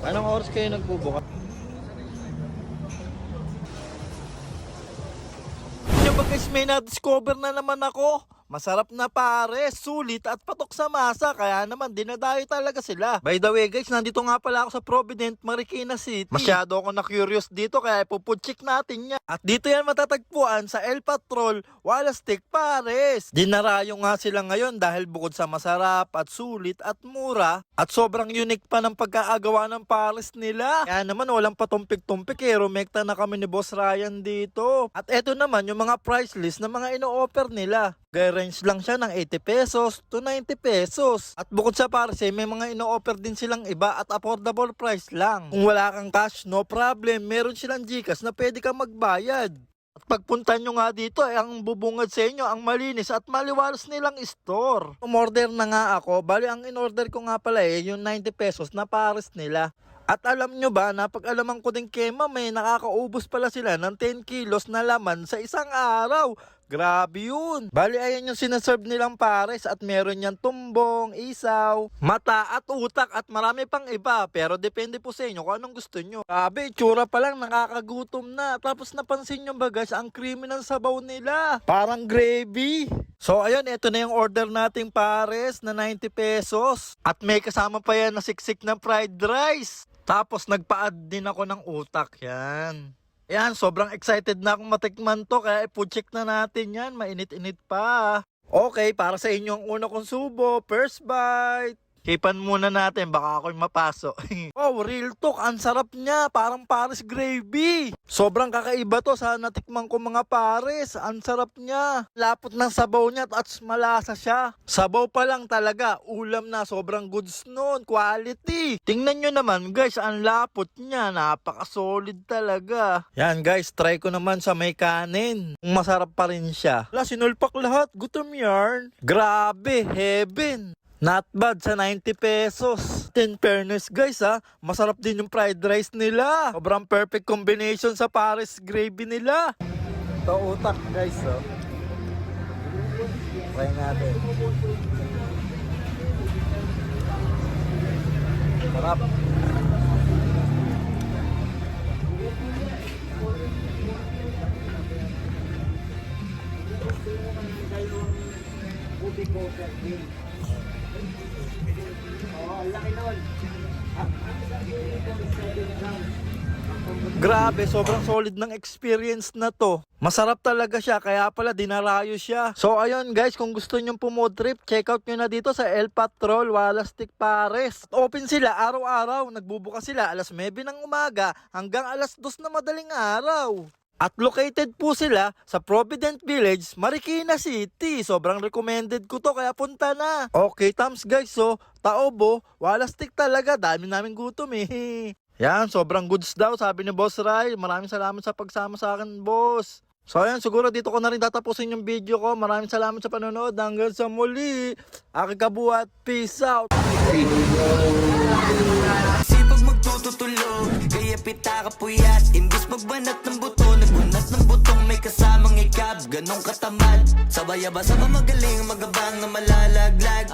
Anong oras kayo nagbubukas? Ba guys, may na-discover na naman ako. Masarap na pare, sulit at patok sa masa. Kaya naman, dinadayo talaga sila. By the way guys, nandito nga pala ako sa Provident, Marikina City. Masyado ako na-curious dito kaya ipuputsik natin yan. At dito yan matatagpuan sa El Patrol, Walastik Pares. Dinarayo nga sila ngayon dahil bukod sa masarap at sulit at mura, at sobrang unique pa ng pagkaagawa ng pares nila. Kaya naman walang patumpik-tumpik eh, rumekta na kami ni Boss Ryan dito. At eto naman yung mga price list na mga ino-offer nila. Gaya range lang siya ng 80 pesos to 90 pesos. At bukod sa pares eh, may mga ino-offer din silang iba at affordable price lang. Kung wala kang cash, no problem. Meron silang Gcash na pwede kang magbayad. At pagpunta nyo nga dito, ay ang bubungad sa inyo, ang malinis at maliwalas nilang store. Umorder na nga ako, bali ang in-order ko nga pala eh, yung 90 pesos na pares nila. At alam nyo ba, napag-alaman ko din kay ma'am eh, nakakaubos pala sila ng 10 kilos na laman sa isang araw. Grabe yun. Bali, ayan yung sinaserve nilang pares at meron yan tumbong, isaw, mata at utak at marami pang iba. Pero depende po sa inyo kung anong gusto nyo. Grabe, itsura pa lang nakakagutom na. Tapos napansin nyo ba guys, ang creamy ng sabaw nila. Parang gravy. So ayun, ito na yung order nating pares na 90 pesos. At may kasama pa yan na siksik ng fried rice. Tapos nagpa-add din ako ng utak. Yan. Yan, sobrang excited na akong matikman to kaya ipucheck na natin yan. Mainit-init pa. Okay, para sa inyo ang una kong subo. First bite. Hipan muna natin, baka ako'y mapaso. oh, real talk, ang sarap niya. Parang pares gravy. Sobrang kakaiba to sa natikman ko mga pares. Ang sarap niya. Lapot ng sabaw niya at malasa siya. Sabaw pa lang talaga. Ulam na, sobrang goods nun. Quality. Tingnan nyo naman guys, ang lapot niya. Napaka-solid talaga. Yan guys, try ko naman sa may kanin. Masarap pa rin siya. Wala, sinulpak lahat. Gutom yarn. Grabe, heaven. Not bad sa 90 pesos. In fairness guys ha, masarap din yung fried rice nila. Sobrang perfect combination sa Paris gravy nila. Ito utak guys oh. Try natin. Sarap. Grabe, sobrang solid ng experience na to. Masarap talaga siya, kaya pala dinarayo siya. So ayun guys, kung gusto nyong pumood trip, check out nyo na dito sa El Patrol, Walastik Pares. At open sila araw-araw, nagbubukas sila alas 9 ng umaga hanggang alas 2 na madaling araw. At located po sila sa Provident Village, Marikina City. Sobrang recommended ko to kaya punta na. Okay, thumbs guys. So, taobo, walastik talaga. Dami namin gutom eh. Yan, sobrang goods daw sabi ni Boss Rai. Maraming salamat sa pagsama sa akin, boss. So ayan, siguro dito ko na rin tatapusin yung video ko. Maraming salamat sa panonood. Hanggang sa muli. Aki kabuhat. Peace out. Magtututulog Kaya pita ka puyat. Imbis magbanat ng buto Nagbunat ng butong. May kasamang ikab Ganong katamad. Sabay-aba sa magaling Magabang na malalaglag.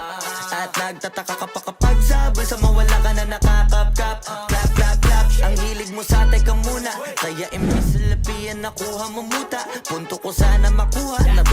At nagtataka ka pa kapag sabay Sa mawala ka na nakakapkap. Clap, clap, clap. Ang hilig mo sa ka muna. Kaya imbis lapian nakuha mo muta. Punto ko sana makuha. Na